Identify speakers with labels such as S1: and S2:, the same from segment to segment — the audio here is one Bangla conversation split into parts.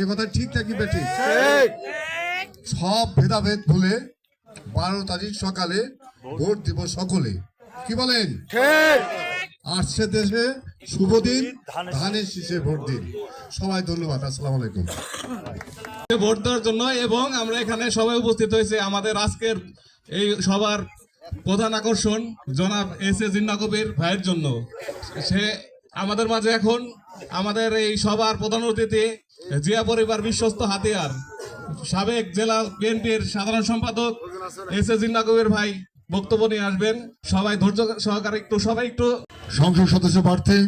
S1: এ কথা ঠিক নাকি বেঠিক সব ভেদাভেদ ভুলে বারো তারিখ সকালে ভোট দিব সকলে। কি বলেন? আসছে দেশে শুভ দিন ধানের শীষে ভোট দিন। সবাই ধন্যবাদ আসসালামু আলাইকুম।
S2: ভোট দেওয়ার জন্য এবং আমরা এখানে সবাই উপস্থিত হয়েছে আমাদের আজকের এই সবার প্রধান আকর্ষণ জনাব এস এ জিন্না কবির ভাইয়ের জন্য। সে আমাদের মাঝে এখন আমাদের এই সবার প্রধান অতিথি জিয়া পরিবার বিশ্বস্ত হাতিয়ার, সাবেক জেলা বিএনপির সাধারণ সম্পাদক এস এ জিন্না কবির ভাই বক্তব্য নিয়ে আসবেন। সবাই ধৈর্য সহকারে একটু, সবাই একটু
S1: সংসদ সদস্য প্রার্থী,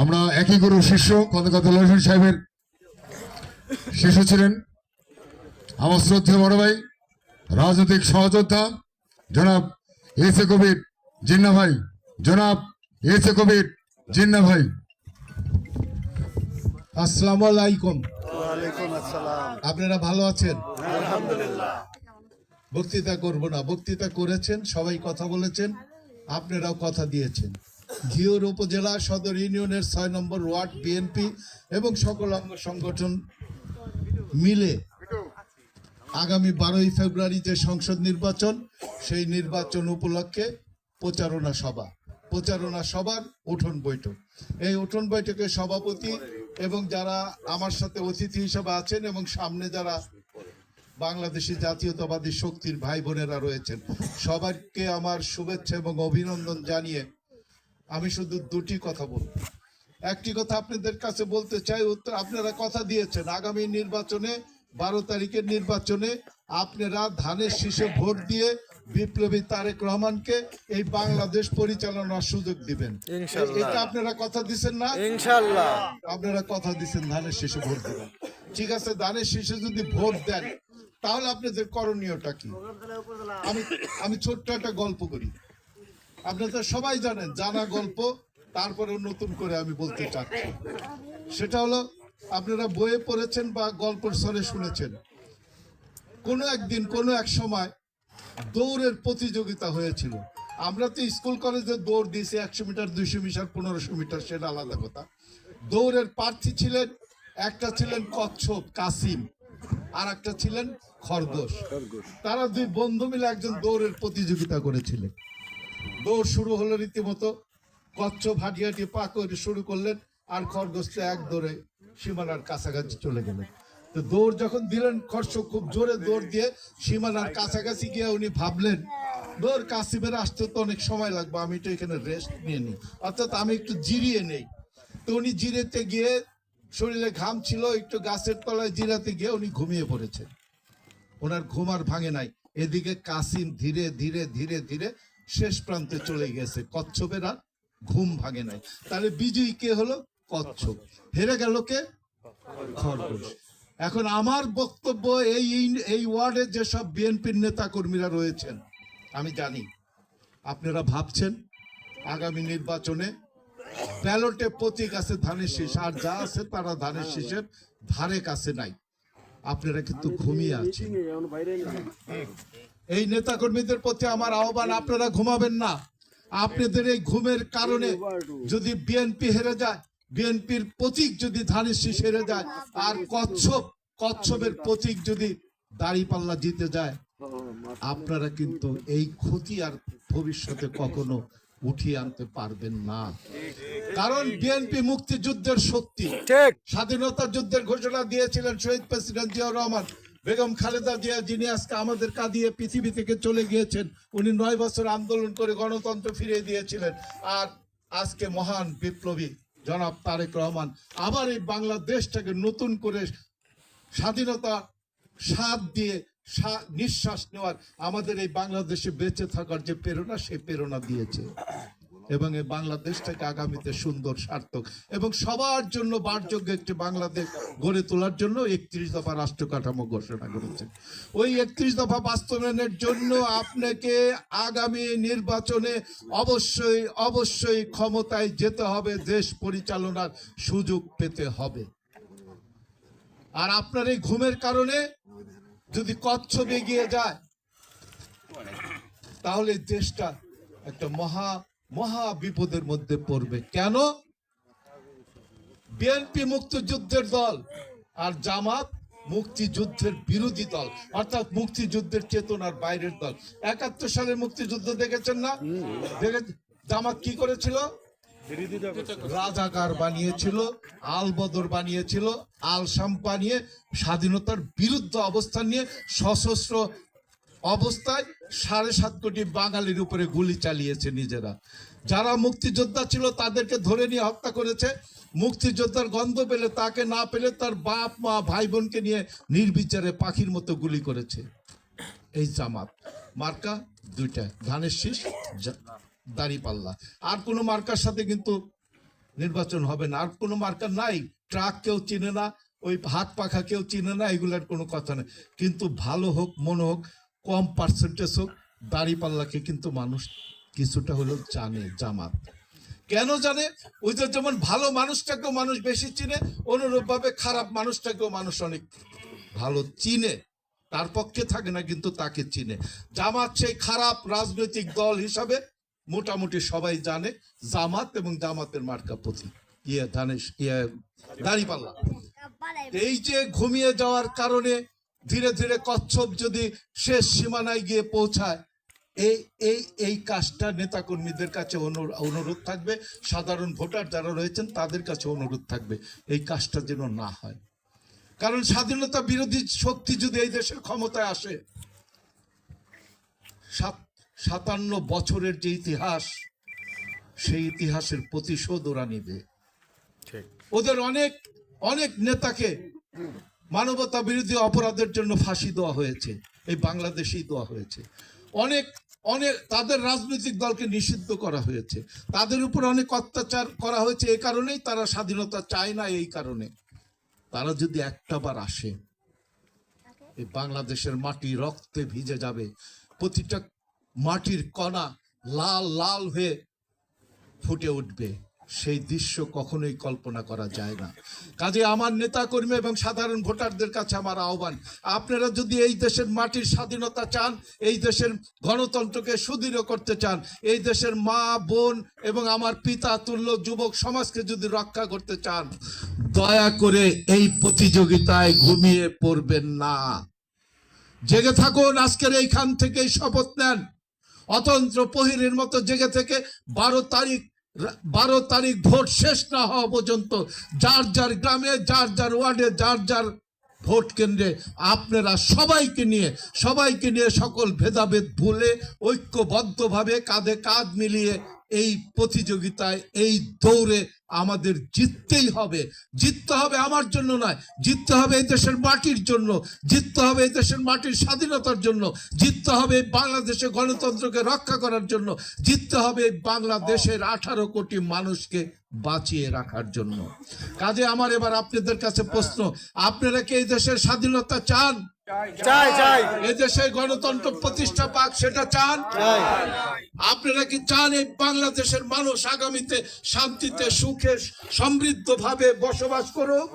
S1: আমরা একই গুরু শিষ্য কতকত লহসন সাহেবের শিষ্য ছিলেন। আমার শ্রদ্ধেয় বড় ভাই, রাজনৈতিক সহযোদ্ধা, জনাব এস এ কবির জিন্না ভাই, জনাব এস কবির জিন্না ভাই।
S3: আসসালামু। আলাইকুম আপনারা ভালো আছেন? বক্তৃতা করব না। বক্তৃতা করেছেন সবাই কথা বলেছেন আপনারাও কথা দিয়েছেন। ঘিওর উপজেলা সদর ইউনিয়নের ছয় নম্বর ওয়ার্ড বিএনপি এবং সকল অঙ্গ সংগঠন মিলে আগামী বারোই ফেব্রুয়ারি যে সংসদ নির্বাচন সেই নির্বাচন উপলক্ষে প্রচারণা সভা। প্রচারণা সভার উঠোন বৈঠক। এই উঠোন বৈঠকের সভাপতি এবং যারা আমার সাথে অতিথি হিসেবে আছেন এবং সামনে যারা বাংলাদেশি জাতীয়তাবাদী শক্তির ভাই বোনেরা রয়েছেন, সবাইকে আমার শুভেচ্ছা এবং অভিনন্দন জানিয়ে আমি শুধু দুটি কথা বলব। একটি কথা আপনাদের কাছে বলতে চাই, উত্তর আপনারা কথা দিয়েছেন। আগামী নির্বাচনে বারো তারিখের নির্বাচনে আপনারা ধানের শীষে ভোট দিয়ে বিপ্লবী তারেক রহমানকে এই বাংলাদেশ পরিচালনার সুযোগ দিবেন। এটা আপনারা কথা দিচ্ছেন না?
S4: ইনশাল্লাহ।
S3: আপনারা কথা দিচ্ছেন ধানের শীষে ভোট দেবেন। ঠিক আছে ধানের শীষে যদি ভোট দেন তাহলে আপনাদের করণীয়টা কি? আমি আমি ছোট্ট একটা গল্প করি। আপনারা সবাই জানেন জানা গল্প তারপরে নতুন করে আমি বলতে চাচ্ছি। সেটা হলো আপনারা বইয়ে পড়েছেন বা গল্পের স্বরে শুনেছেন। কোনো একদিন কোনো এক সময় দৌড়ের প্রতিযোগিতা হয়েছিল। আমরা তো স্কুল কলেজে দৌড় দিয়েছি একশো মিটার দুইশো মিটার পনেরোশো মিটার সেটা আলাদা কথা। দৌড়ের প্রার্থী ছিলেন একটা ছিলেন কচ্ছপ কাসিম আর একটা ছিলেন খরগোশ। তারা দুই বন্ধু মিলে একজন দৌড়ের প্রতিযোগিতা করেছিলেন। দৌড় শুরু হলো রীতিমতো কচ্ছপ হাঁটি হাঁটি পা করে শুরু করলেন আর খরগোশ তো এক দৌড়ে সীমানার কাছাকাছি চলে গেলেন। তো দৌড় যখন দিলেন খরচ খুব জোরে দৌড় দিয়ে সীমানার কাছাকাছি গিয়ে উনি ভাবলেন, দৌড় কাশিমের আসতে তো অনেক সময় লাগবে, আমি তো এখানে রেস্ট নিয়ে নিই। অর্থাৎ আমি একটু জিরিয়ে নেই। তো উনি জিরেতে গিয়ে শরীরে ঘাম ছিল, একটু গাছের তলায় জিরাতে গিয়ে উনি ঘুমিয়ে পড়েছেন। ওনার ঘুম আর ভাঙে নাই। এদিকে কাসিম ধীরে ধীরে ধীরে ধীরে শেষ প্রান্তে চলে গেছে। কচ্ছপের আর ঘুম ভাঙে নাই। তাহলে বিজয়ী কে হলো? কচ্ছপ হেরে গেল কে? খরগোশ। এখন আমার বক্তব্য এই, এই- ওয়ার্ডে যেসব বিএনপির নেতা কর্মীরা রয়েছেন, আমি জানি। আপনারা ভাবছেন আগামী নির্বাচনে ব্যালটে প্রতীক আছে ধানের শীষ, আর যা আছে তারা ধানের শীষের ধারে কাছে নাই। আপনারা কিন্তু ঘুমিয়ে আছেন। এই নেতা কর্মীদের প্রতি আমার আহ্বান, আপনারা ঘুমাবেন না। আপনাদের এই ঘুমের কারণে যদি বিএনপি হেরে যায় বিএনপির প্রতীক যদি ধানের শীষ হেরে যায় আর কচ্ছপ কচ্ছপের প্রতীক যদি দাড়িপাল্লা জিতে যায় আপনারা কিন্তু এই ক্ষতি আর ভবিষ্যতে কখনো উঠিয়ে আনতে পারবেন না। কারণ বিএনপি মুক্তিযুদ্ধের শক্তি স্বাধীনতা যুদ্ধের ঘোষণা দিয়েছিলেন শহীদ প্রেসিডেন্ট জিয়াউর রহমান। বেগম খালেদা জিয়া যিনি আজকে আমাদের কাঁদিয়ে পৃথিবী থেকে চলে গিয়েছেন উনি নয় বছর আন্দোলন করে গণতন্ত্র ফিরিয়ে দিয়েছিলেন। আর আজকে মহান বিপ্লবী জনাব তারেক রহমান, আবার এই বাংলাদেশটাকে নতুন করে স্বাধীনতা স্বাদ দিয়ে নিঃশ্বাস নেওয়ার আমাদের এই বাংলাদেশে বেঁচে থাকার যে প্রেরণা, সেই প্রেরণা দিয়েছে। এবং এই বাংলাদেশটাকে আগামীতে সুন্দর, সার্থক এবং সবার জন্য বারযোগ্য একটি বাংলাদেশ গড়ে তোলার জন্য একত্রিশ দফা রাষ্ট্র কাঠামো ঘোষণা করেছে। ওই একত্রিশ দফা বাস্তবায়নের জন্য আপনাকে আগামী নির্বাচনে অবশ্যই অবশ্যই ক্ষমতায় যেতে হবে, দেশ পরিচালনার সুযোগ পেতে হবে। আর আপনার এই ঘুমের কারণে যদি কচ্ছপ এগিয়ে যায়, তাহলে দেশটা একটা মহা মহা বিপদের মধ্যে পড়বে। কেন? বিএনপি মুক্তিযুদ্ধের দল আর জামাত মুক্তিযুদ্ধের বিরোধী দল, অর্থাৎ মুক্তিযুদ্ধের চেতনার বাইরের দল। একাত্তর সালের মুক্তিযুদ্ধ দেখেছেন না? দেখে জামাত কি করেছিল? রাজাকার বানিয়েছিল আল বদর বানিয়েছিল আল শাম বানিয়ে স্বাধীনতার বিরুদ্ধে অবস্থান নিয়ে সশস্ত্র অবস্থায় সাড়ে সাত কোটি বাঙালির উপরে গুলি চালিয়েছে নিজেরা। যারা মুক্তিযোদ্ধা ছিল তাদেরকে ধরে নিয়ে হত্যা করেছে। মুক্তিযোদ্ধার গন্ধ পেলে, তাকে না পেলে তার বাপ, মা, ভাই, বোনকে নিয়ে নির্বিচারে পাখির মতো গুলি করেছে। এই জামাত। মার্কা দুইটা। ধানের শীষ দাড়ি পাল্লা। আর কোনো মার্কার সাথে কিন্তু নির্বাচন হবে না। আর কোনো মার্কা নাই। ট্রাক কেউ চিনে না, ওই হাত পাখা কেউ চিনে না, এগুলোর কোনো কথা নেই। কিন্তু ভালো হোক, মনে হোক কম পার্সেন্টেজ হোক দাড়ি পাল্লাকে কিন্তু মানুষ কিছুটা হলেও জানে, জামাত। কেন জানে? ওই যে যেমন ভালো মানুষটাকেও মানুষ বেশি চিনে অনুরূপ ভাবে খারাপ মানুষটাকেও মানুষ অনেক ভালো চিনে। তার পক্ষে থাকে না, কিন্তু তাকে চিনে। জামাত সেই খারাপ রাজনৈতিক দল হিসাবে মোটামুটি সবাই জানে, জামাত এবং জামাতের মার্কা প্রতীক। ইয়ে ধানেশ ইয়ে দাঁড়িপাল্লা। এই যে ঘুমিয়ে যাওয়ার কারণে ধীরে ধীরে কচ্ছপ যদি শেষ সীমানায় গিয়ে পৌঁছায় এই এই এই কাজটা নেতাকর্মীদের কাছে অনুরোধ থাকবে। সাধারণ ভোটার যারা রয়েছেন তাদের কাছে অনুরোধ থাকবে এই কাজটা যেন না হয়। কারণ স্বাধীনতা বিরোধী শক্তি যদি এই দেশের ক্ষমতায় আসে সাত সাতান্ন বছরের যে ইতিহাস সেই ইতিহাসের প্রতিশোধ ওরা নিবে। ওদের অনেক অনেক নেতাকে মানবতা বিরোধী অপরাধের জন্য ফাঁসি দেওয়া হয়েছে। এই বাংলাদেশেই দেওয়া হয়েছে। অনেক অনেক তাদের রাজনৈতিক দলকে নিষিদ্ধ করা হয়েছে। তাদের উপর অনেক অত্যাচার করা হয়েছে এই কারণেই তারা স্বাধীনতা চায় না এই কারণে। তারা যদি একটা বার আসে এই বাংলাদেশের মাটি রক্তে ভিজে যাবে। প্রতিটা মাটির কণা লাল লাল হয়ে ফুটে উঠবে। সেই দৃশ্য কখনোই কল্পনা করা যায় না। কাজে আমার নেতা কর্মী এবং সাধারণ ভোটারদের কাছে আমার আহ্বান, আপনারা যদি এই দেশের মাটির স্বাধীনতা চান, এই দেশের গণতন্ত্রকে সুদৃঢ় করতে চান, এই দেশের মা, বোন এবং আমার পিতা, তুল্য যুবক সমাজকে যদি রক্ষা করতে চান, দয়া করে এই প্রতিযোগিতায় ঘুমিয়ে পড়বেন না। জেগে থাকুন, আজকের এইখান থেকেই শপথ নেন। অতন্ত্র পহিরের মতো জেগে থেকে বারো তারিখ বারো তারিখ ভোট শেষ না হওয়া পর্যন্ত যার যার গ্রামে, যার যার ওয়ার্ডে, যার যার ভোট কেন্দ্রে আপনারা সবাইকে নিয়ে সবাইকে নিয়ে সকল ভেদাভেদ ভুলে, ঐক্যবদ্ধভাবে কাঁধে কাঁধ মিলিয়ে এই প্রতিযোগিতায়, এই দৌড়ে আমাদের জিততেই হবে। জিততে হবে আমার জন্য নয়, জিততে হবে এই দেশের মাটির জন্য, জিততে হবে এই দেশের মাটির স্বাধীনতার জন্য, জিততে হবে বাংলাদেশে গণতন্ত্রকে রক্ষা করার জন্য, জিততে হবে বাংলাদেশের আঠারো কোটি মানুষকে বাঁচিয়ে রাখার জন্য। কাজে আমার এবার আপনাদের কাছে প্রশ্ন, আপনারা কি এই দেশের স্বাধীনতা চান?
S4: চাই চাই।
S3: গণতন্ত্র প্রতিষ্ঠা পাক সেটা চান? আপনারা কি চান এই বাংলাদেশের মানুষ আগামীতে শান্তিতে সুখে সমৃদ্ধ ভাবে বসবাস করুক?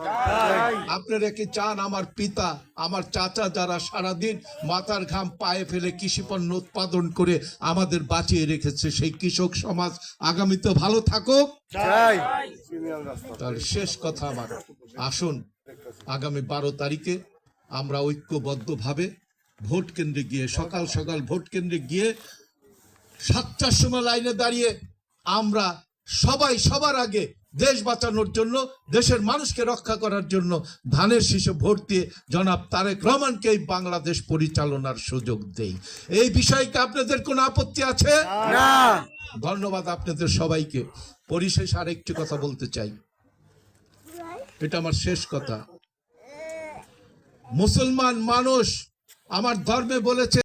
S3: আপনারা কি চান আমার পিতা আমার চাচা যারা সারাদিন মাথার ঘাম পায়ে ফেলে কৃষি পণ্য উৎপাদন করে আমাদের বাঁচিয়ে রেখেছে সেই কৃষক সমাজ আগামীতে ভালো থাকুক? তার শেষ কথা আমার। আসুন আগামী বারো তারিখে আমরা ঐক্যবদ্ধভাবে ভোট কেন্দ্রে গিয়ে সকাল সকাল ভোট কেন্দ্রে গিয়ে সাতটার সময় লাইনে দাঁড়িয়ে আমরা সবাই সবার আগে দেশ বাঁচানোর জন্য দেশের মানুষকে রক্ষা করার জন্য ধানের শীষে ভোট দিয়ে জনাব তারেক রহমানকে এই বাংলাদেশ পরিচালনার সুযোগ দেই। এই বিষয়কে আপনাদের কোনো আপত্তি আছে?
S4: না।
S3: ধন্যবাদ আপনাদের সবাইকে। পরিশেষ আরেকটি কথা বলতে চাই। এটা আমার শেষ কথা। মুসলমান মানুষ আমার ধর্মে বলেছে